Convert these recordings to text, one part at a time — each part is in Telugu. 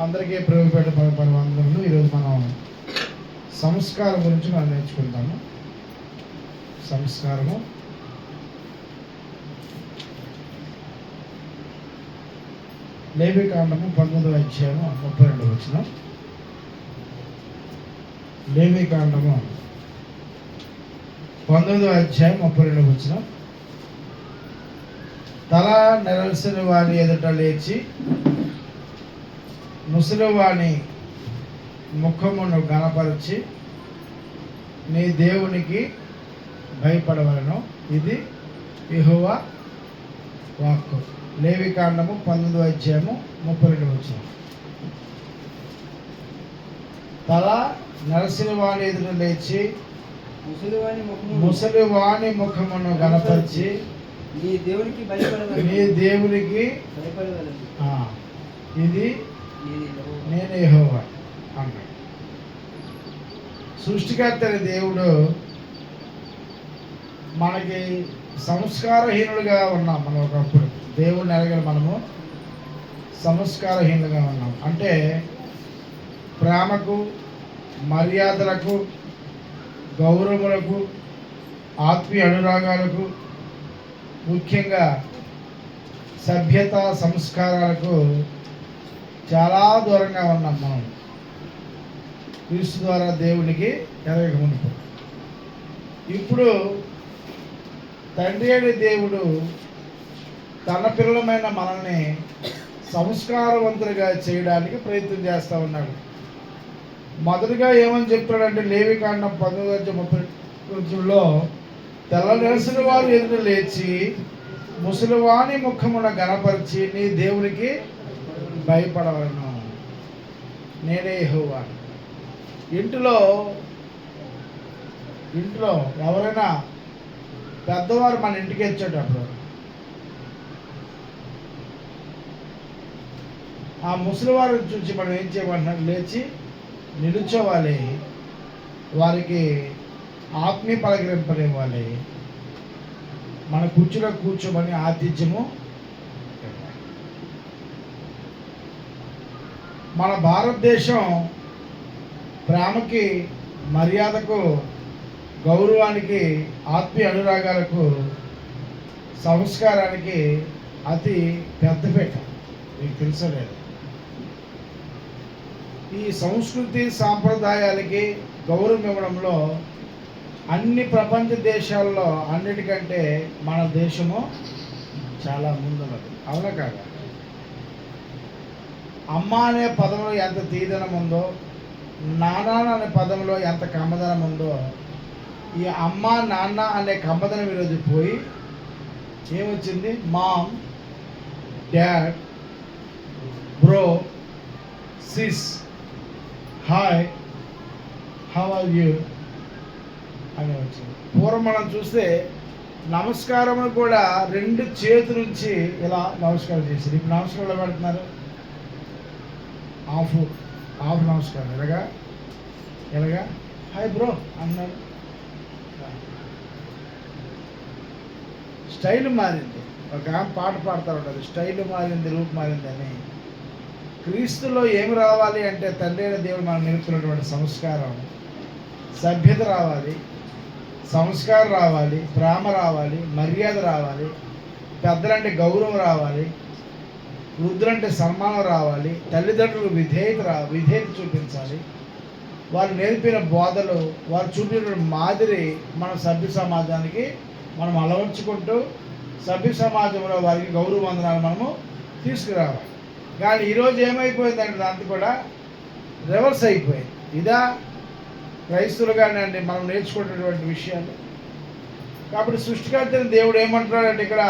అందరికీ ప్రభుపేట పరమాంధ్రంలో ఈరోజు మనం సంస్కారం గురించి మనం నేర్చుకుంటాము. సంస్కారము. లేవికాండము పంతొమ్మిదవ అధ్యాయము ముప్పై రెండు వచ్చిన లేవికాండము పంతొమ్మిదవ అధ్యాయం ముప్పై రెండు వచ్చిన తల నెలసిన వారి ఎదుట లేచి ముసలివాని ముఖమును గణపరిచి నీ దేవునికి భయపడవలను ఇది యెహోవా వాక్కు లేవికాండము పంతొమ్మిదో అధ్యాయము ముప్పై రెండు వచ్చిన తల నరసిన వాని ఎదుట లేచి ముసలివాని ముఖమును గణపరిచి నీ దేవునికి భయపడవలెను. నీ దేవునికి భయపడవలెను. ఇది. నేనే హోవా అన్నాడు. సృష్టికర్త దేవుడు మనకి సంస్కారహీనులుగా ఉన్నాం మనం ఒకప్పుడు దేవుడిని ఎరగని మనము సంస్కారహీనులుగా ఉన్నాం. అంటే ప్రేమకు మర్యాదలకు గౌరవములకు ఆత్మీయ అనురాగాలకు ముఖ్యంగా సభ్యత సంస్కారాలకు చాలా దూరంగా ఉన్నాం మనం. క్రీస్తు ద్వారా దేవునికి ఎరగక మునుపు. ఇప్పుడు తండ్రి అయిన దేవుడు తన పిల్లలమైన మనల్ని సంస్కారవంతులుగా చేయడానికి ప్రయత్నం చేస్తూ ఉన్నాడు. మొదటిగా ఏమని చెప్తాడంటే లేవికాండం పంతొమ్మిది ముప్పై రోజుల్లో తెల్ల నెలసిన వారు ఎదురు లేచి ముసలివాణి ముఖమున గణపరిచి నీ దేవునికి భయపడవలను. నేనే హోవా ఇంటిలో ఇంట్లో ఎవరైనా పెద్దవారు మన ఇంటికి వచ్చేటప్పుడు ఆ ముసలివారిని చూసి మనం ఏం చేయమంటున్నాం లేచి నిలుచోవాలి. వారికి ఆత్మీయ పలకరింపనివ్వాలి మన కుర్చీలో కూర్చోమని ఆతిథ్యము మన భారతదేశం ప్రేమకి మర్యాదకు గౌరవానికి ఆత్మీయ అనురాగాలకు సంస్కారానికి అతి పెద్దపీట మీకు తెలుసలేదు ఈ సంస్కృతి సాంప్రదాయాలకి గౌరవం ఇవ్వడంలో అన్ని ప్రపంచ దేశాల్లో అన్నిటికంటే మన దేశము చాలా ముందున్నది. అవునా కాదా? అమ్మ అనే పదంలో ఎంత తీదనం ఉందో నాన్న అనే పదంలో ఎంత కమ్మదనం ఉందో ఈ అమ్మ నాన్న అనే కమ్మదనం ఈరోజు పోయి ఏమొచ్చింది? Mom dad bro sis hi how are you? అని వచ్చింది. పూర్వం మనం చూస్తే నమస్కారం కూడా రెండు చేతి నుంచి ఇలా నమస్కారం చేసింది. ఇప్పుడు నమస్కారం ఎలా పెడుతున్నారు? ఆఫ్ ఆఫ్ నమస్కారం ఎలాగా? ఎలాగా? హాయ్ బ్రో అన్నారు స్టైల్ మారింది. ఒక ఆమె పాట పాడుతూ ఉంటుంది. స్టైల్ మారింది రూప్ మారింది అని. క్రీస్తులో ఏమి రావాలి అంటే తండ్రి అయిన దేవుడు మనం నేర్చుకున్నటువంటి సంస్కారం. సభ్యత రావాలి సంస్కారం రావాలి ప్రేమ రావాలి మర్యాద రావాలి పెద్దలంటే గౌరవం రావాలి వృద్ధులంటే సన్మానం రావాలి తల్లిదండ్రులు విధేయత రా విధేయత చూపించాలి. వారు నేర్పిన బోధలు వారు చూపిన మాదిరి మన సభ్య సమాజానికి మనం అలవర్చుకుంటూ సభ్య సమాజంలో వారికి గౌరవ వందనాలు మనము తీసుకురావాలి. కానీ ఈరోజు ఏమైపోయిందంటే దాంతో కూడా రివర్స్ అయిపోయింది. ఇదా క్రైస్తులుగానే అండి మనం నేర్చుకున్నటువంటి విషయాలు. కాబట్టి సృష్టికర్తని దేవుడు ఏమంటున్నాడంటే ఇక్కడ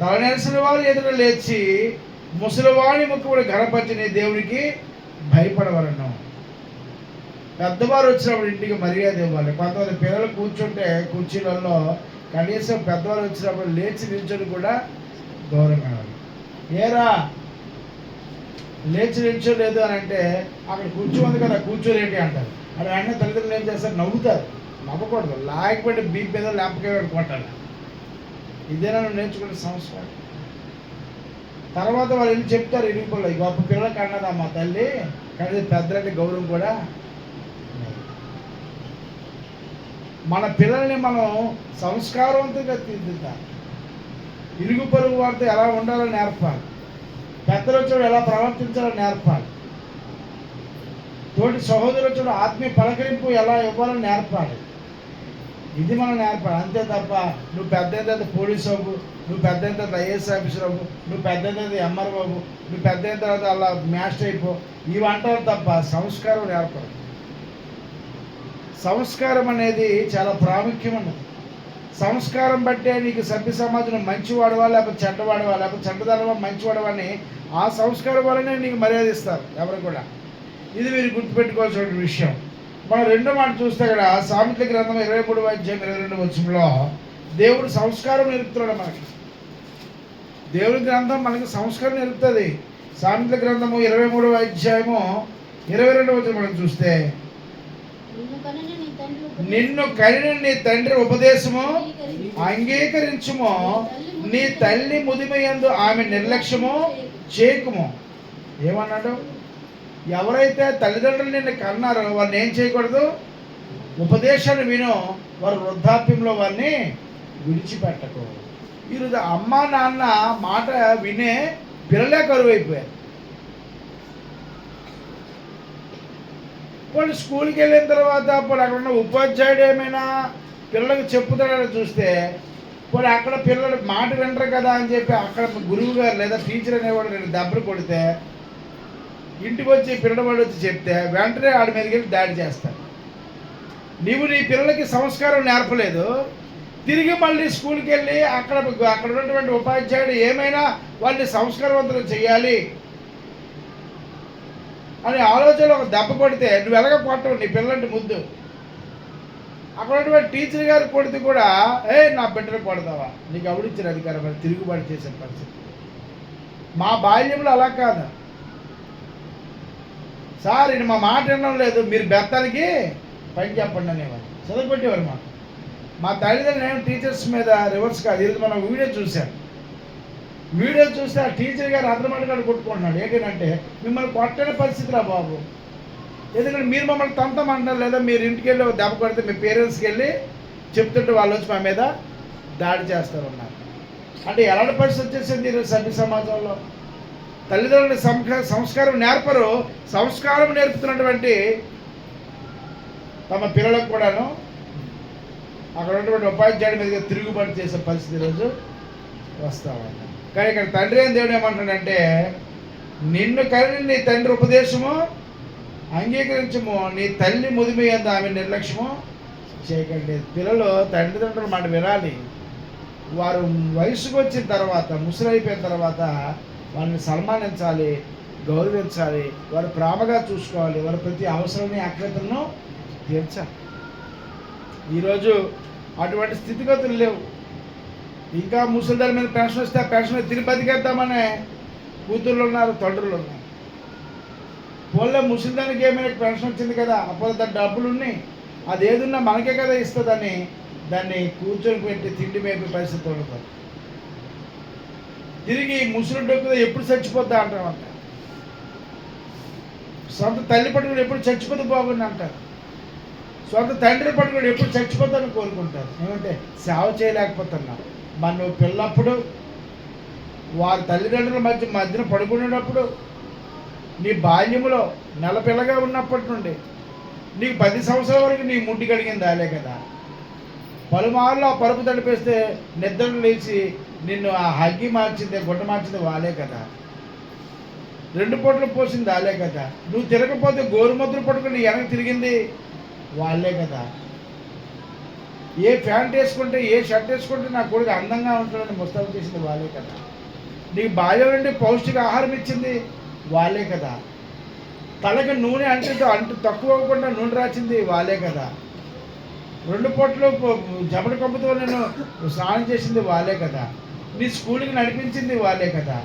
తలనేసిన వారు ఎదురు లేచి ముసలివాణి ముక్కుడు గణపతిని దేవునికి భయపడవలను. పెద్దవారు వచ్చినప్పుడు ఇంటికి మర్యాద ఇవ్వాలి. కొంతమంది పిల్లలు కూర్చుంటే కుర్చీలలో కనీసం పెద్దవారు వచ్చినప్పుడు లేచి నిల్చొని కూడా గౌరవం కావాలి. ఏరా? లేచి నిల్చోలేదు అని అంటే అక్కడ కూర్చోమంది కదా కూర్చోలేటి అంటారు. అది అన్న తల్లిదండ్రులు ఏం చేస్తారు? నవ్వుతారు. నవ్వకూడదు. లాగబడి బీపీ మీద లేపకే కొట్టాలి ఇదేనా నువ్వు నేర్చుకునే సంస్కారం. తర్వాత వాళ్ళు వెళ్ళి చెప్తారు? ఇరుగుపల్లో గొప్ప పిల్లలు కన్నదా మా తల్లి కానీ పెద్దలంటే గౌరవం కూడా మన పిల్లల్ని మనం సంస్కారవంతంగా తీర్చిద్దాం. ఇరుగు పొరుగు వారితో ఎలా ఉండాలో నేర్పాలి. పెద్దలు వచ్చాడు ఎలా ప్రవర్తించాలో నేర్పాలి. తోటి సహోదరులు వచ్చాడు ఆత్మీయ పలకరింపు ఎలా ఇవ్వాలో నేర్పాలి. ఇది మనం నేర్పాలి. అంతే తప్ప నువ్వు పెద్ద పోలీసు అవ్వు నువ్వు పెద్ద అయిన తర్వాత ఐఏఎస్ ఆఫీసర్ అవ్వు నువ్వు పెద్ద అయిన తర్వాత ఎంఆర్ బాబు నువ్వు పెద్ద అయిన తర్వాత అలా మాస్టర్ అయిపో. ఇవి అంటారు తప్ప సంస్కారం నేర్పరు సంస్కారం అనేది చాలా ప్రాముఖ్యమైనది సంస్కారం బట్టే నీకు సభ్య సమాజంలో మంచివాడవా లేకపోతే చెడ్డవాడవా లేకపోతే చెడ్డదనవా మంచివాడవా అని ఆ సంస్కారం వల్లనే నీకు మర్యాద ఇస్తారు ఎవరు కూడా. ఇది మీరు గుర్తుపెట్టుకోవాల్సిన విషయం. మనం రెండో మాట చూస్తే ఇక్కడ సామెతల గ్రంథం ఇరవై మూడు అధ్యాయం ఇరవై రెండు వచ్చంలో దేవుడు సంస్కారం నేర్పుతున్నాడు మనకి. దేవుడి గ్రంథం మనకి సంస్కారం నేర్పుతుంది. సామెతల గ్రంథము ఇరవై మూడవ అధ్యాయము ఇరవై రెండవ మనం చూస్తే నిన్ను కనిన నీ తండ్రి ఉపదేశము అంగీకరించు. అంగీకరించుము. నీ తల్లి ముదిమయందు ఆమె నిర్లక్ష్యము చేయకుము ఏమన్నాడు? ఎవరైతే తల్లిదండ్రులు నిన్ను కన్నారో వారిని ఏం చేయకూడదు? ఉపదేశాన్ని విను. వారు వృద్ధాప్యంలో వారిని విడిచిపెట్టకూడదు. ఈరోజు అమ్మ నాన్న మాట వినే పిల్లలే కరువు అయిపోయారు వాళ్ళు స్కూల్కి వెళ్ళిన తర్వాత ఇప్పుడు అక్కడ ఉన్న ఉపాధ్యాయుడు ఏమైనా పిల్లలకు చెప్పుతాడని చూస్తే ఇప్పుడు అక్కడ పిల్లలు మాట వింటారు కదా అని చెప్పి అక్కడ గురువు గారు లేదా టీచర్ అనేవాడు రెండు దెబ్బలు కొడితే ఇంటికి వచ్చి పిల్లవాడు వచ్చి చెప్తే వెంటనే ఆడి మీదకి వెళ్ళి దాడి చేస్తాడు నీవు నీ పిల్లలకి సంస్కారం నేర్పలేదు తిరిగి మళ్ళీ స్కూల్కి వెళ్ళి అక్కడ అక్కడ ఉన్నటువంటి ఉపాధ్యాయుడు ఏమైనా వాళ్ళని సంస్కారవంతులు చేయాలి అనే ఆలోచన ఒక దెబ్బ కొడితే నువ్వు ఎలాగ కొట్టవు నీ పిల్లంటి ముందు అక్కడ ఉన్నటువంటి టీచర్ గారు కొడితే కూడా ఏ నా బిడ్డను కొడతావా? నీకు ఎవడిచ్చిన అధికారం? అని తిరుగుబాటు చేసే పరిస్థితి. మా బాల్యంలో అలా కాదు. సార్ ఇది మా మాట వినడం లేదు. మీరు బెత్తానికి పని చెప్పండి అనేవారు చదువుకొట్టేవారు మాకు. మా తల్లిదండ్రులు ఏం టీచర్స్ మీద రివర్స్ కాదు. ఇది మనం వీడియో చూసాం వీడియో చూస్తే ఆ టీచర్ గారు అర్థమడిగాడు కొట్టుకుంటున్నాడు. ఏంటంటే మిమ్మల్ని కొట్టని పరిస్థితి రా బాబు. ఎందుకంటే మీరు మమ్మల్ని తంతమంటున్నారు లేదా మీరు ఇంటికి వెళ్ళి ఒక దెబ్బ కొడితే మీ పేరెంట్స్కి వెళ్ళి చెప్తుంటే వాళ్ళు వచ్చి మా మీద దాడి చేస్తారన్నారు. అంటే ఎలాంటి పరిస్థితి వచ్చేసింది ఈరోజు సభ్య సమాజంలో? తల్లిదండ్రుల సంస్కారం నేర్పరు. సంస్కారం నేర్పుతున్నటువంటి తమ పిల్లలకు కూడాను అక్కడ ఉన్నటువంటి ఉపాధ్యాయుడి మీద తిరుగుబాటు చేసే పరిస్థితి ఈరోజు వస్తా ఉంది కానీ ఇక్కడ తండ్రి అని దేవుడు ఏమంటాడంటే నిన్ను కలిగి నీ తండ్రి ఉపదేశము అంగీకరించము నీ తల్లి ముదిమి ఆమె నిర్లక్ష్యము చేయకండి. పిల్లలు తల్లిదండ్రుల మాట వినాలి. వారు వయసుకు వచ్చిన తర్వాత ముసలైపోయిన తర్వాత వారిని సన్మానించాలి గౌరవించాలి వారు ప్రేమగా చూసుకోవాలి వారి ప్రతి అవసరాన్ని అక్రతలను తీర్చాలి. ఈరోజు అటువంటి స్థితిగతులు లేవు. ఇంకా ముసలిదారి మీద పెన్షన్ వస్తే ఆ పెన్షన్ తిరిగి బతికేద్దామనే కూతుర్లు ఉన్నారు తండ్రులు ఉన్నారు. పోలే ముసలిదానికి ఏమైనా పెన్షన్ వచ్చింది కదా అప్పుడు దాని డబ్బులు ఉన్నాయి అది ఏదున్నా మనకే కదా ఇస్తుందని దాన్ని కూర్చొని పెట్టి తిండి మేపే పరిస్థితి ఉండదు తిరిగి ముసలి డొక్కుతో ఎప్పుడు చచ్చిపోద్దా అంటామంట సొంత తల్లి పట్టుకుని ఎప్పుడు చచ్చిపోతే బాగుంది అంటారు. సొంత తండ్రి పట్టుకుని ఎప్పుడు చచ్చిపోతాను కోరుకుంటారు. ఏమంటే సేవ చేయలేకపోతున్నా. మన నువ్వు పిల్లప్పుడు వారి తల్లిదండ్రుల మధ్య మధ్యన పడుకునేటప్పుడు నీ బాల్యములో నెల పిల్లగా ఉన్నప్పటి నుండి నీకు పది సంవత్సరాల వరకు నీ ముడ్డి కడిగింది దాలే కదా. పలుమార్లు ఆ పరుపు తడిపేస్తే నిద్ర లేచి నిన్ను ఆ హగ్గి మార్చింది గుడ్డ మార్చింది వాళ్ళే కదా. రెండు పూటలు పోసింది దాలే కదా. నువ్వు తిరగకపోతే గోరుముద్ర పట్టుకుని వెనక తిరిగింది వాళ్ళే కదా. ఏ ప్యాంట్ వేసుకుంటే ఏ షర్ట్ వేసుకుంటే నా కొడుకు అందంగా ఉంటాడని ముస్తాబు చేసింది వాళ్ళే కదా. నీకు బాల్యం నుండి పౌష్టిక ఆహారం ఇచ్చింది వాళ్ళే కదా. తలకి నూనె అంటే అంటు తక్కువ అవ్వకుండా నూనె రాచింది వాళ్ళే కదా. రెండు పూటలు జమడి జబడి కప్పుతో నేను స్నానం చేసింది వాళ్ళే కదా. నీ స్కూల్కి నడిపించింది వాళ్ళే కదా.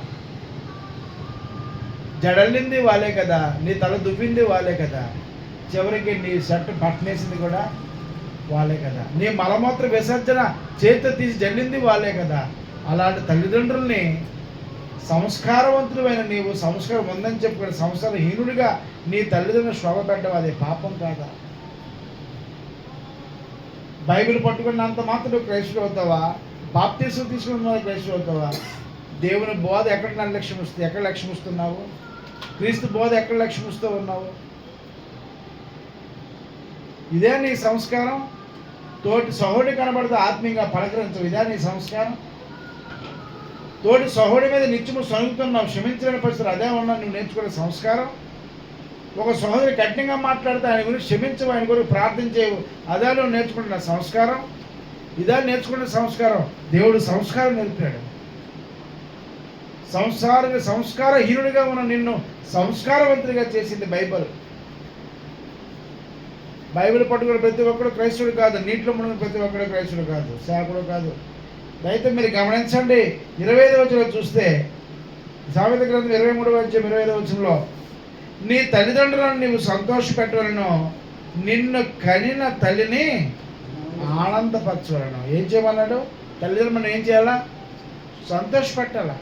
జడల్లింది వాళ్ళే కదా. నీ తల దువ్వింది వాళ్ళే కదా. చివరికి నీ షర్ట్ పట్టనేసింది కూడా వాళ్ళే కదా. నీ మలమూత్ర విసర్జన చేతితో తీసి జల్లింది వాళ్ళే కదా. అలాంటి తల్లిదండ్రుల్ని సంస్కారవంతుడైన నీవు సంస్కారం ఉందని చెప్పుకుని సంస్కారహీనుడిగా నీ తల్లిదండ్రులు శోభ పెట్టడం అది పాపం కాదా? బైబిల్ పట్టుకున్నంత మాత్రం క్రైస్తుడు అవుతావా? బాప్తీసం తీసుకున్న క్రైస్తుడు అవుతావా? దేవుని బోధ ఎక్కడ నిర్లక్ష్యం వస్తుంది? ఎక్కడ లక్ష్యం వస్తున్నావు? క్రీస్తు బోధ ఎక్కడ లక్ష్యం వస్తూ ఉన్నావు? ఇదే నీ సంస్కారం? తోటి సహోడి కనబడితే ఆత్మీయంగా పలకరించవు ఇదే నీ సంస్కారం? తోటి సహోడి మీద నిత్యము సొనుగుతున్నావు క్షమించలేని పరిస్థితులు అదే ఉన్నా నువ్వు నేర్చుకునే సంస్కారం? ఒక సహోదరి కఠినంగా మాట్లాడితే ఆయన గురించి క్షమించవు ఆయన గురించి ప్రార్థించేవు అదే నువ్వు నేర్చుకుంటున్న సంస్కారం? ఇదే నేర్చుకునే సంస్కారం. దేవుడు సంస్కారం నేర్పాడు. సంసార సంస్కారహీనుడిగా ఉన్న నిన్ను సంస్కారవంతుడిగా చేసింది బైబల్. బైబిల్ పట్టుకున్న ప్రతి ఒక్కడు క్రైస్తుడు కాదు. నీటిలో మునిగిన ప్రతి ఒక్కడు క్రైస్తుడు కాదు. సేవకుడు కాదు. అయితే మీరు గమనించండి. ఇరవై ఐదు వచ్చిన చూస్తే సామెత గ్రంథం ఇరవై మూడు వచ్చే ఇరవై ఐదు వచ్చంలో నీ తల్లిదండ్రులను నీవు సంతోష పెట్టవలను నిన్ను కనిన తల్లిని ఆనందపరచవలను. ఏం చేయమన్నాడు? తల్లిదండ్రులు మనం ఏం చేయాలా? సంతోషపెట్టాలా?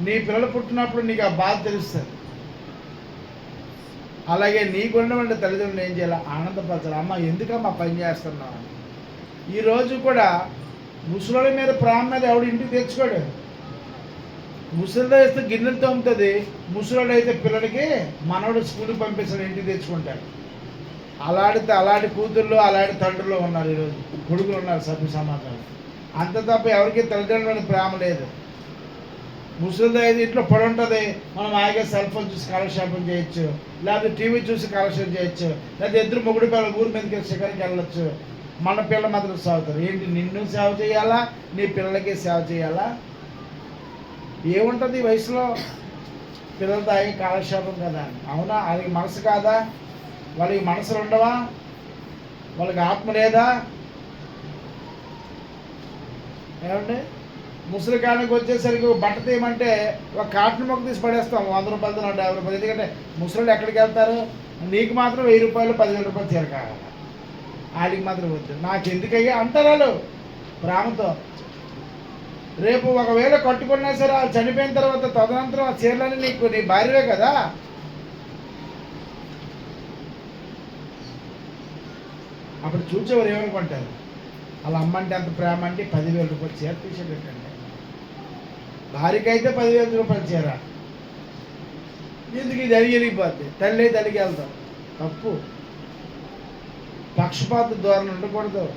నీ పిల్లలు పుట్టినప్పుడు నీకు ఆ బాధ తెలుస్తుంది. అలాగే నీకుండమంటే తల్లిదండ్రులు ఏం చేయాలి? ఆనందపరచాలి. అమ్మ ఎందుకమ్మా పని చేస్తున్నావు? అని. కూడా ముసలి మీద ప్రాణం మీద ఎవడు ఇంటికి తెచ్చుకోడు? ముసలితో వేస్తే గిన్నెలు తోముతుంది. ముసలోడు అయితే పిల్లలకి మనవడు స్కూల్కి పంపిస్తాడు ఇంటికి తెచ్చుకుంటాడు. అలాంటి అలాంటి కూతుళ్ళు అలాంటి తండ్రులు ఉన్నారు ఈరోజు. కొడుకులు ఉన్నారు సభ్య సమాజంలో. అంత తప్ప ఎవరికి తల్లిదండ్రులని ప్రేమ లేదు. ముసలిది అయితే ఇంట్లో పడి ఉంటుంది మనం ఆగే సెల్ ఫోన్ చూసి కాలక్షేపం చేయొచ్చు లేకపోతే టీవీ చూసి కాలక్షేపం చేయొచ్చు లేకపోతే ఇద్దరు మొగుడు పిల్లలు ఊరి మీదకి శిఖరికి వెళ్ళొచ్చు. మన పిల్లలు మాత్రం సాగుతారు ఏంటి? నిన్ను సేవ చేయాలా? నీ పిల్లలకి సేవ చేయాలా? ఏముంటుంది ఈ వయసులో? పిల్లలతో ఆగి కాలక్షేపం కదా. అవునా? వాళ్ళకి మనసు కాదా? వాళ్ళకి మనసులు ఉండవా? వాళ్ళకి ఆత్మ లేదా? ఏమండి? ముసలి కాడికి వచ్చేసరికి బట్ట తీయమంటే ఒక కాటన్ మొక్క తీసి పడేస్తాం వంద రూపాయలతో నూట యాభై రూపాయలు ఎందుకంటే ముసలి ఎక్కడికి వెళ్తారు? నీకు మాత్రం వెయ్యి రూపాయలు పదివేల రూపాయలు చీర కావాలి. వాడికి మాత్రం వద్దు. నాకు ఎందుకయ్యా అంటారు వాళ్ళు. ప్రేమతో రేపు ఒకవేళ కట్టుకున్నా సరే వాళ్ళు చనిపోయిన తర్వాత తదనంతరం ఆ చీరలన్నీ నీకు నీ భార్యవే కదా? అప్పుడు చూసేవారు ఏమనుకుంటారు? వాళ్ళ అమ్మ అంటే అంత ప్రేమ అంటే పదివేల రూపాయలు చీర తీసేటండి భార్యకి అయితే పదివేల రూపాయలు చీర. ఎందుకు ఇది అడిగిపోద్ది తల్లి అయితే అడిగి వెళ్తాం. తప్పు. పక్షపాత ధోరణి ఉండకూడదు.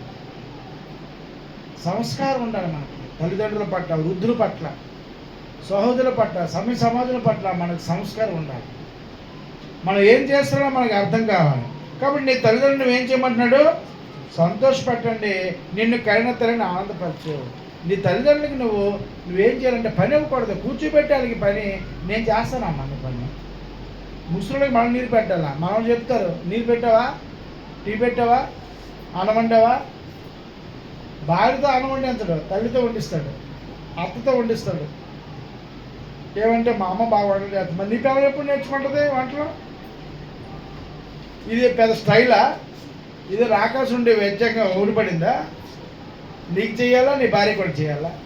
సంస్కారం ఉండాలి మనకి. తల్లిదండ్రుల పట్ల వృద్ధుల పట్ల సహోదరుల పట్ల సమయ సమాజుల పట్ల మనకు సంస్కారం ఉండాలి. మనం ఏం చేస్తున్నామో మనకు అర్థం కావాలి. కాబట్టి నీ తల్లిదండ్రులు ఏం చేయమంటున్నాడు? సంతోషపెట్టండి. నిన్ను కరిన తల్లిని ఆనందపరచు. నీ తల్లిదండ్రులకి నువ్వు నువ్వేం చేయాలంటే పని ఇవ్వకూడదు కూర్చోబెట్టాలి పని. నేను చేస్తానమ్మా నీ పని? ముసలికి మనం నీరు పెట్టాలా? మనం చెప్తారు నీరు పెట్టావా? టీ పెట్టావా? అన్నం వండావా? భార్యతో అన్నం వండేంతడు తల్లితో వండిస్తాడు అత్తతో వండిస్తాడు. ఏమంటే మా అమ్మ బాగా వంటలు చేస్తుంది. మరి నీ పిల్లలు ఎప్పుడు నేర్చుకుంటుంది వంటలు? ఇది పెద్ద స్టైలా? ఇది రాకాసి ఉండే వ్యత్యంగా ఊడిపడిందా? నీకు చేయాలా? నీ భార్య కూడా చేయాలా?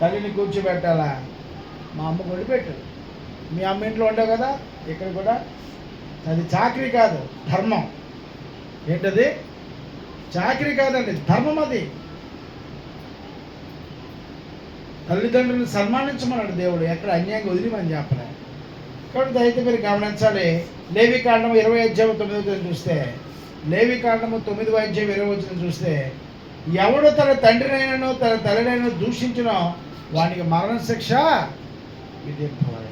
తల్లిని కూర్చోబెట్టాలా? మా అమ్మ కూడా పెట్టు మీ అమ్మ ఇంట్లో ఉండవు కదా? ఇక్కడ కూడా. అది చాకరీ కాదు ధర్మం. ఏంటది? చాకరీ కాదండి ధర్మం అది. తల్లిదండ్రులను సన్మానించమన్నాడు దేవుడు. ఎక్కడ అన్యాయంగా వదిలిమని చెప్పలే. కాబట్టి అయితే మీరు గమనించాలి. లేవి కాండం ఇరవై అధ్యాయం తొమ్మిది వచ్చిన చూస్తే లేవి కాండము తొమ్మిది అధ్యాయం ఇరవై వచ్చిన చూస్తే ఎవడు తన తండ్రినైనను తన తల్లినైనా దూషించినో వానికి మరణశిక్ష విధింపబడి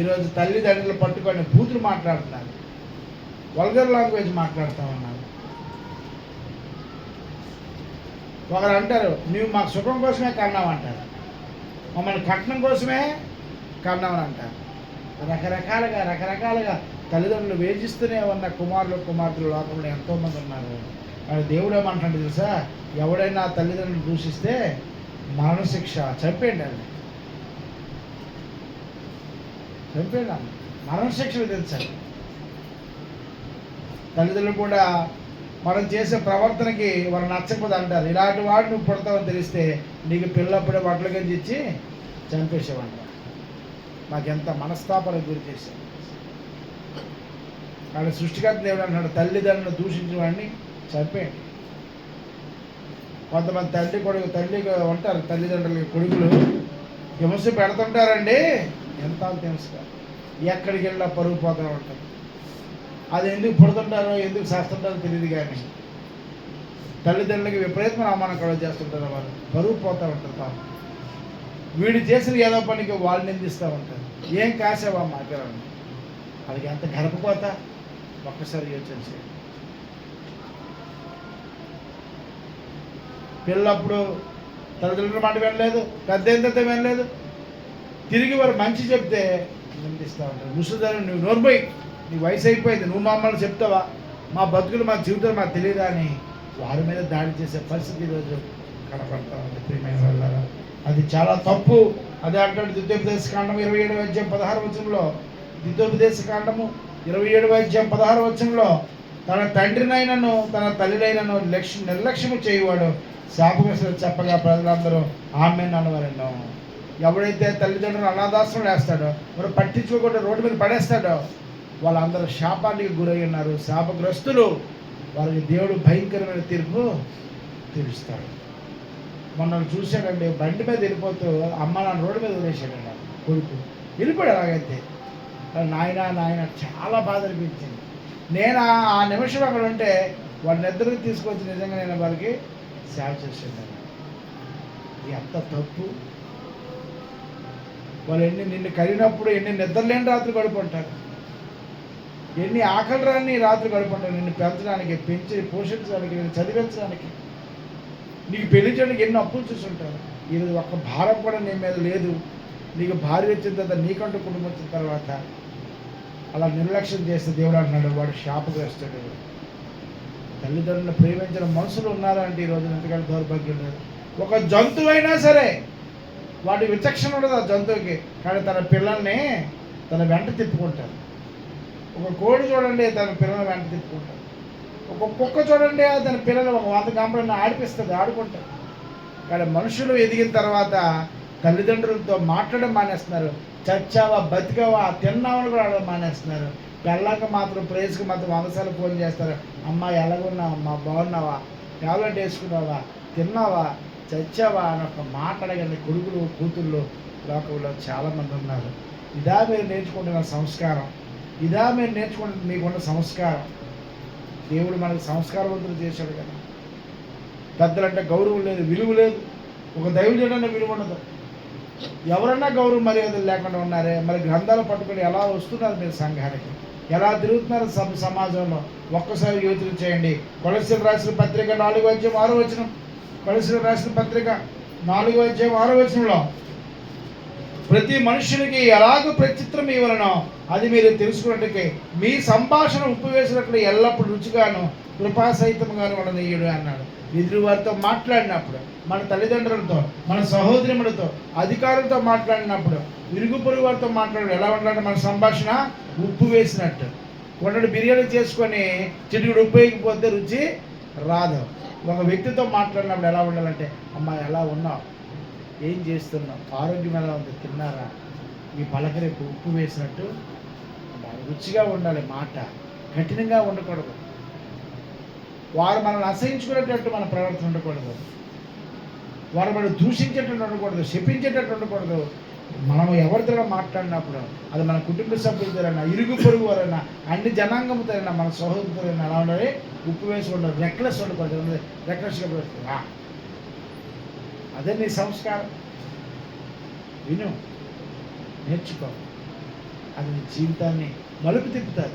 ఈరోజు తల్లిదండ్రులు పట్టుకొని బూతులు మాట్లాడుతున్నారు. వల్గర్ లాంగ్వేజ్ మాట్లాడుతూ ఉన్నారు. ఒకరు అంటారు నువ్వు మాకు సుఖం కోసమే కన్నావు అంటారు. మమ్మల్ని కట్నం కోసమే కన్నామని అంటారు. రకరకాలుగా రకరకాలుగా తల్లిదండ్రులు వేధిస్తూనే ఉన్న కుమారులు కుమార్తెలు లోకంలో ఎంతోమంది ఉన్నారు. దేవుడు ఏమంటాడు తెలుసా? ఎవడైనా తల్లిదండ్రులు దూషిస్తే మరణశిక్ష చంపేయండి అది చంపేయండి మరణశిక్ష విధించాలి తల్లిదండ్రులు కూడా మనం చేసే ప్రవర్తనకి వాళ్ళు నచ్చకపోతే అంటారు. ఇలాంటి వాడు నువ్వు పుడతావని తెలిస్తే నీకు పిల్లప్పుడే బట్టలు గంజి ఇచ్చి చంపేసేవాడు మాకెంత మనస్తాపనకు గురి చేశాం కానీ సృష్టికర్త దేవుడు అంటున్నాడు తల్లిదండ్రులను దూషించిన వాడిని చంపేయండి. కొంతమంది తల్లి కొడుకు తల్లి ఉంటారు తల్లిదండ్రులకి కొడుకులు. హింస పెడుతుంటారండి. ఎంత హింస ఎక్కడికి వెళ్ళినా పరుగు పోతూ ఉంటారు. అది ఎందుకు పుడుతుంటారో ఎందుకు చేస్తుంటారో తెలియదు కానీ తల్లిదండ్రులకి విపరీతమైన అవమానం కూడా చేస్తుంటారు వాళ్ళు. పరుగు పోతూ ఉంటారు పాపం. వీడు చేసిన ఏదో పనికి వాళ్ళు నిందిస్తూ ఉంటారు. ఏం కాసావా మాట్లాడండి వాళ్ళకి ఎంత గడపపోతా ఒక్కసారి యోచన చేయండి పిల్లప్పుడు తల్లిదండ్రుల మాట వినలేదు పెద్ద ఎంత వినలేదు. తిరిగి వారు మంచి చెప్తే నిందిస్తూ ఉంటారు ముసలిదారు నువ్వు నోరుపోయి నీ వయసు అయిపోయింది నువ్వు మమ్మల్ని చెప్తావా? మా బతుకులు మా జీవితం మాకు తెలియదా అని వారి మీద దాడి చేసే పరిస్థితి ఈరోజు కనపడతా ఉంది ప్రియమైన వాళ్ళారా. అది చాలా తప్పు. అదే అంటాడు ద్వితీయోపదేశ కాండం ఇరవై ఏడు అధ్యాయం పదహారు వచనంలో. ద్వితీయోపదేశ కాండము ఇరవై ఏడు అధ్యాయం పదహారు వచనంలో తన తండ్రినైనను తన తల్లినైనను లక్ష్య నిర్లక్ష్యము చేయువాడు శాపగ్రస్తులు చెప్పగా ప్రజలందరూ ఆమె అనవరెన్నో ఎవడైతే తల్లిదండ్రులు అనాథాశ్రమం వేస్తాడో మరి పట్టించుకోకుండా రోడ్డు మీద పడేస్తాడో వాళ్ళందరూ శాపానికి గురై ఉన్నారు. శాపగ్రస్తులు వారికి దేవుడు భయంకరమైన తీర్పు తీరుస్తాడు. మొన్న చూశాడండి బండి మీద వెళ్ళిపోతూ అమ్మ నాన్న రోడ్డు మీద వదిలేశాడండి. కొడుకు వెళ్ళిపోయాడు అలాగైతే. నాయన నాయన చాలా బాధ అనిపించింది. నేను ఆ- నిమిషం అక్కడ ఉంటే వాళ్ళని నిద్రకు తీసుకొచ్చి నిజంగా నేను వారికి సేవ చేసేదాన్ని ఇది ఎంత తప్పు? వాళ్ళు ఎన్ని నిన్ను కలిగినప్పుడు ఎన్ని నిద్రలేని రాత్రి గడుపుంటారు? ఎన్ని ఆకలి రాని రాత్రి గడుపుంటారు? నిన్ను పెంచడానికి పెంచి పోషించడానికి నిన్ను చదివించడానికి. నీకు పెళ్ళి చేయడానికి ఎన్ని అప్పులు చూసుంటారు ఈరోజు ఒక్క భారం కూడా నీ మీద లేదు. నీకు భార్య వచ్చిన తర్వాత నీకంటూ కుటుంబం వచ్చిన తర్వాత అలా నిర్లక్ష్యం చేస్తే దేవుడు అంటున్నాడు వాడు శాపగ్రస్తుడు. తల్లిదండ్రులను ప్రేమించిన మనుషులు ఉన్నారంటే ఈరోజు ఎంతకంటే దౌర్భాగ్యం లేదు. ఒక జంతువు అయినా సరే వాటి విచక్షణ ఉండదు ఆ జంతువుకి. కానీ తన పిల్లల్ని తన వెంట తిప్పుకుంటారు. ఒక కోడి చూడండి తన పిల్లల వెంట తిప్పుకుంటారు. ఒక కుక్క చూడండి తన పిల్లలు ఒక వంద గంపలను ఆడిపిస్తుంది ఆడుకుంటారు. కానీ మనుషులు ఎదిగిన తర్వాత తల్లిదండ్రులతో మాట్లాడడం మానేస్తున్నారు. చచ్చావా బతికావా తిన్నావని కూడా మానేస్తున్నారు. పెళ్ళాక మాత్రం ప్రేస్కి మాత్రం వందసార్లు ఫోన్ చేస్తారు. అమ్మ ఎలాగున్నావు అమ్మా బాగున్నావా? టాబ్లెట్ వేసుకున్నావా? తిన్నావా? చచ్చావా? అని ఒక మాట అడగని కొడుకులు కూతుళ్ళు లోకంలో చాలామంది ఉన్నారు. ఇదా మీరు నేర్చుకుంటున్న సంస్కారం. ఇదా మీరు నేర్చుకుంటున్న మీకున్న సంస్కారం. దేవుడు మనకు సంస్కారవంతులు చేశాడు కదా. పెద్దలంటే గౌరవం లేదు విలువ లేదు. ఒక దైవజుడన్న విలువ ఉండదు. ఎవరన్నా గౌరవం మర్యాదలు లేకుండా ఉన్నారే మరి గ్రంథాలు పట్టుకొని ఎలా వస్తున్నారు మీరు సంఘానికి? ఎలా తిరుగుతున్నారు సభ సమాజంలో? ఒక్కసారి యోచన చేయండి. కొలసీలు రాసిన పత్రిక నాలుగు అధ్యాయం ఆరో వచనం. కొలసీలు రాసిన పత్రిక నాలుగు అధ్యాయం ఆరో వచనంలో ప్రతి మనుషునికి ఎలాగో ప్రచిత్రం ఇవ్వలనో అది మీరు తెలుసుకున్నట్టుకే మీ సంభాషణ ఉప్పు వేసినట్లు ఎల్లప్పుడూ రుచిగాను కృపాసహితంగాను ఉండనీయుడు అన్నాడు. ఎదురు వారితో మాట్లాడినప్పుడు మన తల్లిదండ్రులతో మన సహోదరులతో అధికారులతో మాట్లాడినప్పుడు ఇరుగు పొరుగు వారితో మాట్లాడు ఎలా ఉండాలంటే మన సంభాషణ ఉప్పు వేసినట్టు. వండడు బిర్యానీ చేసుకొని చిటికుడు ఉప్పు వేయకపోతే రుచి రాదు. ఒక వ్యక్తితో మాట్లాడినప్పుడు ఎలా ఉండాలంటే అమ్మా ఎలా ఉన్నావు? ఏం చేస్తున్నావు? ఆరోగ్యం ఎలా ఉంది? తిన్నారా? ఈ పలకరేపు ఉప్పు వేసినట్టు. రుచిగా ఉండాలి మాట. కఠినంగా ఉండకూడదు. వారు మనల్ని అసహించుకునేటట్టు మన ప్రవర్తన ఉండకూడదు. వారు మనం దూషించేటట్టు ఉండకూడదు శపించేటట్టు ఉండకూడదు. మనం ఎవరితో మాట్లాడినప్పుడు అది మన కుటుంబ సభ్యులతోనైనా ఇరుగు పొరుగు వారైనా అన్ని జనాంగంతోనైనా మన సహోదరులైనా అలా ఉండాలి? ఉప్పు వేసి ఉండదు రెక్లెస్ ఉండకూడదు రెక్లెస్గా పెడుతుంది అదే నీ సంస్కారం. విను నేర్చుకో. అది నీ జీవితాన్ని మలుపు తిప్పుతుంది.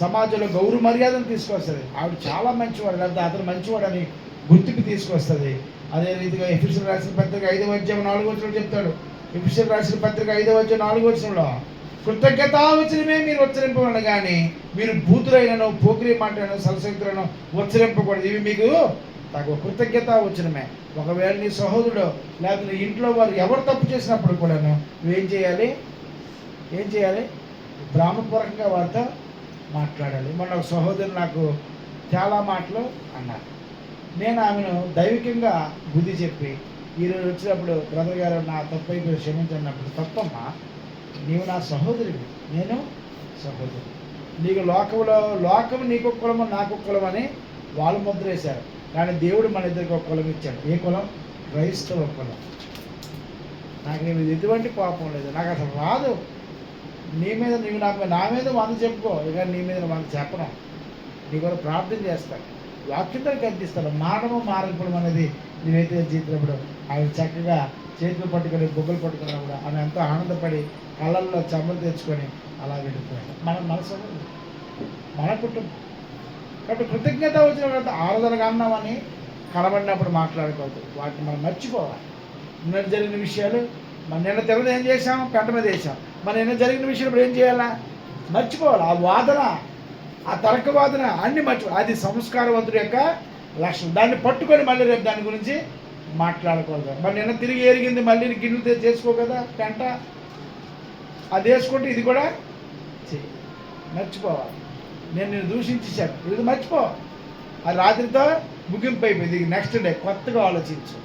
సమాజంలో గౌరవ మర్యాదను తీసుకొస్తుంది. ఆవిడ చాలా మంచివాడు లేకపోతే అతను మంచివాడని గుర్తుకు తీసుకొస్తుంది. అదే రీతిగా ఎఫిషియల్ రాసిన పత్రిక ఐదవ అధ్యాయం నాలుగు వచ్చిన చెప్తాడు. ఎఫిషియల్ రాసిన పత్రిక ఐదవ అధ్యాయం నాలుగు వచ్చినలో కృతజ్ఞత వచ్చినమే మీరు ఉచ్చరింపమని కానీ మీరు బూతులైనను పోకిరి మాటలను సలసక్తులను ఉచ్చరింపకూడదు. ఇవి మీకు తగు కృతజ్ఞత వచ్చినమే ఒకవేళ నీ సహోదరుడు లేకపోతే నీ ఇంట్లో వారు ఎవరు తప్పు చేసినప్పుడు కూడాను నువ్వేం చేయాలి? ఏం చేయాలి? బ్రాహ్మపూర్వకంగా వారితో మాట్లాడాలి. మొన్న ఒక సహోదరు నాకు చాలా మాటలు అన్నారు. నేను ఆమెను దైవికంగా బుద్ధి చెప్పి ఈరోజు వచ్చినప్పుడు బ్రదర్ గారు నా తప్పై క్షమించినప్పుడు తప్పమ్మా నీవు నా సహోదరుడు నేను సహోదరుడు నీకు లోకంలో లోకం నీకు కులము నాకు కులం అని వాళ్ళు ముద్ర వేశారు. కానీ దేవుడు మన ఇద్దరికి ఒక కులం ఇచ్చాడు. ఏ కులం? క్రైస్తవ కులం. నాకు నేను ఎటువంటి కోపం లేదు. నాకు అసలు రాదు. నీ మీద నీవు నాకు నా మీద వంద చెప్పుకో. ఇక నీ మీద వంద చెప్పడం నీ కూడా ప్రార్థన చేస్తాను వాక్యంతో కనిపిస్తాను మానవ మారకపోవడం అనేది నీవైతే జీవితప్పుడు ఆయన చక్కగా చేతులు పట్టుకొని బొగ్గలు పట్టుకున్నా కూడా ఆమె ఎంతో ఆనందపడి కళ్ళల్లో చెమ్మలు తెచ్చుకొని అలా వెళ్ళిపోయాడు. మన మనసు మన కుటుంబం. కాబట్టి కృతజ్ఞత వచ్చిన తర్వాత అన్నామని కనబడినప్పుడు మాట్లాడుకోవద్దు. వాటిని మనం మర్చిపోవాలి. నిన్న జరిగిన విషయాలు మన నిన్న తెలుగు ఏం చేసాం కంట మీద వేసాం మన నిన్న జరిగిన విషయం ఏం చేయాలా? మర్చిపోవాలి? ఆ వాదన ఆ తర్క వాదన అన్ని మర్చిపో అది సంస్కారవంతుడి యొక్క లక్షణం దాన్ని పట్టుకొని మళ్ళీ రేపు దాని గురించి మాట్లాడకూడదు మరి నిన్న తిరిగి ఎరిగింది మళ్ళీ గిన్నెలు చేసుకో కదా పెంట అది వేసుకుంటే ఇది కూడా చెయ్యి మర్చిపోవాలి. నేను నేను దూషించేశాను. ఇది మర్చిపో. అది రాత్రితో ముగింపు అయిపోయింది. నెక్స్ట్ డే కొత్తగా ఆలోచించు.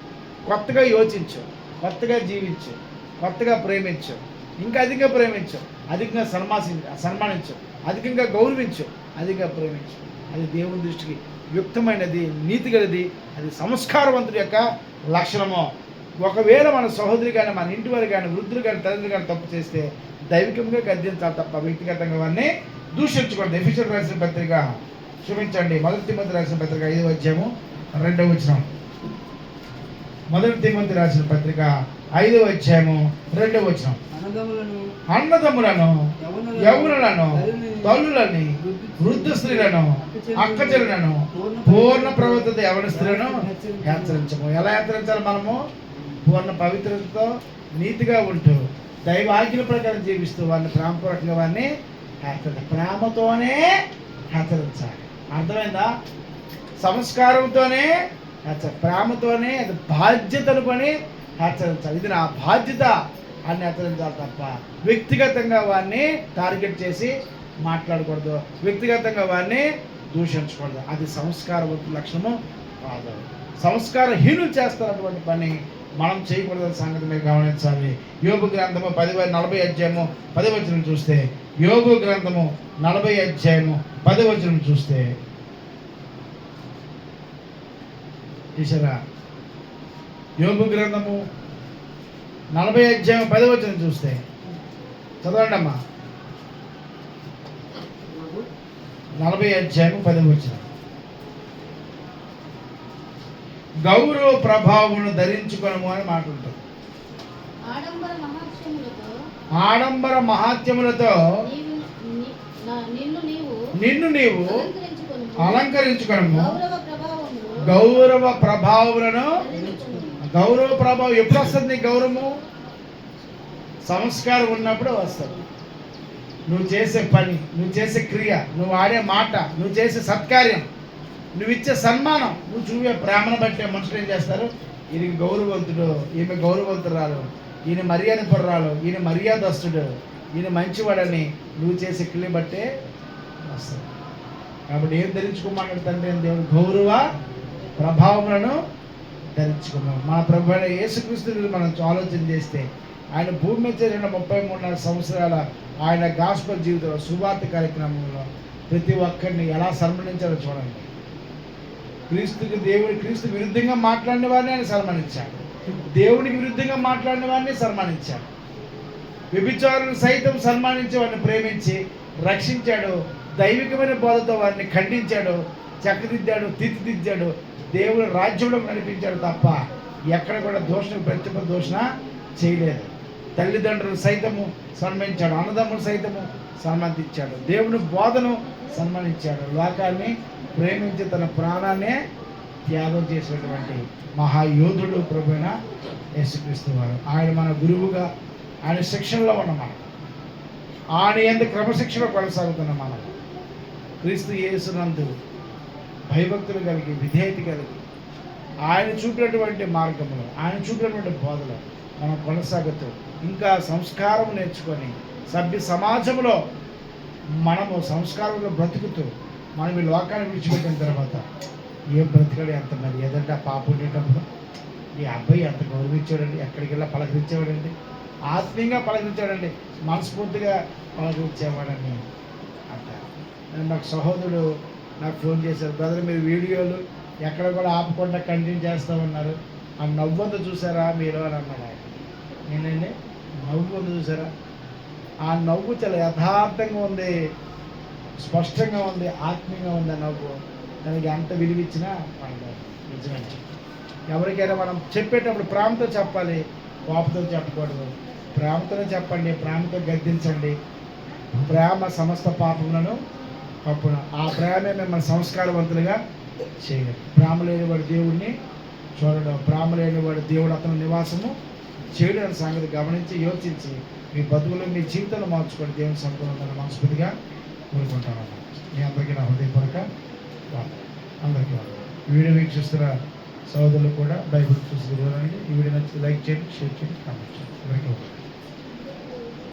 కొత్తగా యోచించు. కొత్తగా జీవించు. కొత్తగా ప్రేమించు. ఇంకా అధికంగా ప్రేమించు. అధికంగా సన్మాసి సన్మానించు. అధికంగా గౌరవించు. అధికంగా ప్రేమించు. అది దేవుని దృష్టికి యుక్తమైనది నీతి గలది అది సంస్కారవంతుడి యొక్క లక్షణము. ఒకవేళ మన సహోదరి కానీ మన ఇంటి వారు కానీ వృద్ధులు కానీ తల్లిదండ్రులు కానీ తప్పు చేస్తే దైవికంగా గద్దించాలి తప్ప వ్యక్తిగతంగా వారిని దూషించకూడదు. ఎఫిషియల్ రాసిన పత్రిక క్షమించండి. మొదటి తిమ్మతి రాసిన పత్రిక ఐదు వచ్చాము రెండవ వచ్చినాం మొదటి తిమ్మతి రాసిన పత్రిక ఐదవ అధ్యాయము రెండవ వచనం. అన్నదమ్ములను యవ్వనులను తల్లులని, వృద్ధ స్త్రీలను అక్క చెల్లులను పూర్ణ ప్రవృత్తి యవన స్త్రీలను హెచ్చరించము. ఎలా హెచ్చరించాలి మనము? పూర్ణ పవిత్రతతో నీతిగా ఉంటూ దైవ ఆజ్ఞల ప్రకారం జీవిస్తూ వారిని ప్రేమపూర్వకంగా వారిని హెచ్చరించాలి ప్రేమతోనే హెచ్చరించాలి. అర్థమైందా? సంస్కారంతోనే హెచ్చ ప్రేమతోనే అది బాధ్యత అనుకొని హెచ్చరించాలి ఇది నా బాధ్యత అని హెచ్చరించాలి తప్ప వ్యక్తిగతంగా వారిని టార్గెట్ చేసి మాట్లాడకూడదు. వ్యక్తిగతంగా వారిని దూషించకూడదు. అది సంస్కారవంతు లక్షణము కాదు. సంస్కారహీనులు చేస్తున్నటువంటి పని మనం చేయకూడదని సంగతి మీరు గమనించాలి. యోగు గ్రంథము పది నలభై అధ్యాయము పది వచనం చూస్తే యోగు గ్రంథము నలభై అధ్యాయము పది వచనం చూస్తే చూసారా యోగు గ్రంథము నలభై అధ్యాయం పది వచనం చూస్తే చదవండి అమ్మా నలభై అధ్యాయం పది వచనం గౌరవ ప్రభావమును ధరించుకొనము అని మాట ఉంటుంది ఆడంబర మహాత్యములతో నిన్ను నీవు. అలంకరించుకొనము గౌరవ ప్రభావములు గౌరవ ప్రభావములను. గౌరవ ప్రభావం ఎప్పుడు వస్తుంది నీకు గౌరవము? సంస్కారం ఉన్నప్పుడు వస్తుంది. నువ్వు చేసే పని నువ్వు చేసే క్రియ నువ్వు ఆడే మాట నువ్వు చేసే సత్కార్యం నువ్వు ఇచ్చే సన్మానం నువ్వు చూపే ప్రేమను బట్టి మనుషులు ఏం చేస్తారు? ఈయనకి గౌరవవంతుడు ఈమె గౌరవవంతురాలు ఈయన మర్యాద పర్రాలు ఈయన మర్యాదస్తుడు ఈయన మంచివాడని నువ్వు చేసే క్రియ బట్టే వస్తుంది. కాబట్టి ఏం ధరించుకోమన్నాడు తండ్రి దేవుడు? గౌరవ ప్రభావములను ధరించుకున్నాం. మన ప్రభు యేసుక్రీస్తుని మనం ఆలోచన చేస్తే ఆయన భూమి మీద చేసిన ముప్పై మూడున్నర సంవత్సరాల ఆయన గాస్పల్ జీవితంలో సువార్త కార్యక్రమంలో ప్రతి ఒక్కరిని ఎలా సన్మానించాలో చూడండి. క్రీస్తుకి దేవుడి క్రీస్తు విరుద్ధంగా మాట్లాడిన వారిని ఆయన సన్మానించాడు. దేవుడికి విరుద్ధంగా మాట్లాడిన వారిని సన్మానించాడు. వ్యభిచారులను సైతం సన్మానించి వారిని ప్రేమించి రక్షించాడు. దైవికమైన బోధతో వారిని ఖండించాడు. చక్కదిద్దాడు తీర్చిదిద్దాడు. దేవుడు రాజ్యంలో నడిపించాడు తప్ప ఎక్కడ కూడా దోషణ ప్రత్యుప దోషణ చేయలేదు. తల్లిదండ్రులు సైతము సన్మానించాడు అన్నదమ్ములు సైతము సన్మానించాడు దేవుని బోధను సన్మానించాడు లోకాన్ని ప్రేమించి తన ప్రాణాన్నే త్యాగం చేసినటువంటి మహాయోధుడు ప్రభుైన యేసుక్రీస్తు వారు. ఆయన మన గురువుగా ఆయన శిక్షణలో ఉన్నమాట ఆయన ఎంత క్రమశిక్షణ కొనసాగుతున్న మనం. క్రీస్తు యేసునందు భయభక్తులు కలిగి విధేయత కలిగి. ఆయన చూపినటువంటి మార్గంలో ఆయన చూపినటువంటి బోధలో మనం కొనసాగుతూ ఇంకా సంస్కారం నేర్చుకొని సభ్య సమాజంలో మనము సంస్కారంలో బ్రతుకుతూ మనం ఈ లోకాన్ని విడిచిపెట్టిన తర్వాత ఏ బ్రతికాడు ఎంత మరి? ఏదంటే ఆ పాప ఉండేటప్పుడు ఈ అబ్బాయి ఎంత గౌరవించాడండి? ఎక్కడికి వెళ్ళా పలకరించేవాడండి? ఆత్మీయంగా పలకరించాడండి మనస్ఫూర్తిగా పలకరించేవాడని అంటారు. నాకు సహోదరుడు నాకు ఫోన్ చేశారు. బ్రదర్ మీరు వీడియోలు ఎక్కడ కూడా ఆపకుండా కంటిన్యూ చేస్తూ ఉన్నారు. ఆ నవ్వంత చూసారా మీరు? అని అన్నాడు ఆయన. నేనండి నవ్వు చూసారా? ఆ నవ్వు చాలా యథార్థంగా ఉంది స్పష్టంగా ఉంది ఆత్మీయంగా ఉంది ఆ నవ్వు. దానికి ఎంత విలువిచ్చినా పడలేదు నిజమే. ఎవరికైనా మనం చెప్పేటప్పుడు ప్రేమతో చెప్పాలి కోపతో చెప్పకూడదు. ప్రేమతోనే చెప్పండి ప్రేమతో గద్దించండి. ప్రేమ సమస్త పాపములను కప్పున ఆ ప్రేమే మిమ్మల్ని సంస్కారవంతులుగా చేయగలరు. ప్రేమ లేని వాడు దేవుడిని చూడడం ప్రేమ లేని వాడు దేవుడు అతని నివాసము చేయడం అనే సంగతి గమనించి యోచించి మీ బతుకులో మీ జీవితంలో మార్చుకోండి దేవుని సంపూర్ణ మనస్ఫూర్తిగా కోరుకుంటాను. మీ అందరికీ నా హృదయపూర్వక అందరికీ వీడియో వీక్షిస్తున్న సోదరులు కూడా బైబిల్ చూసి ఈ వీడియో నచ్చి లైక్ చేయండి షేర్ చేయండి కామెంట్ చేయండి. అందరికీ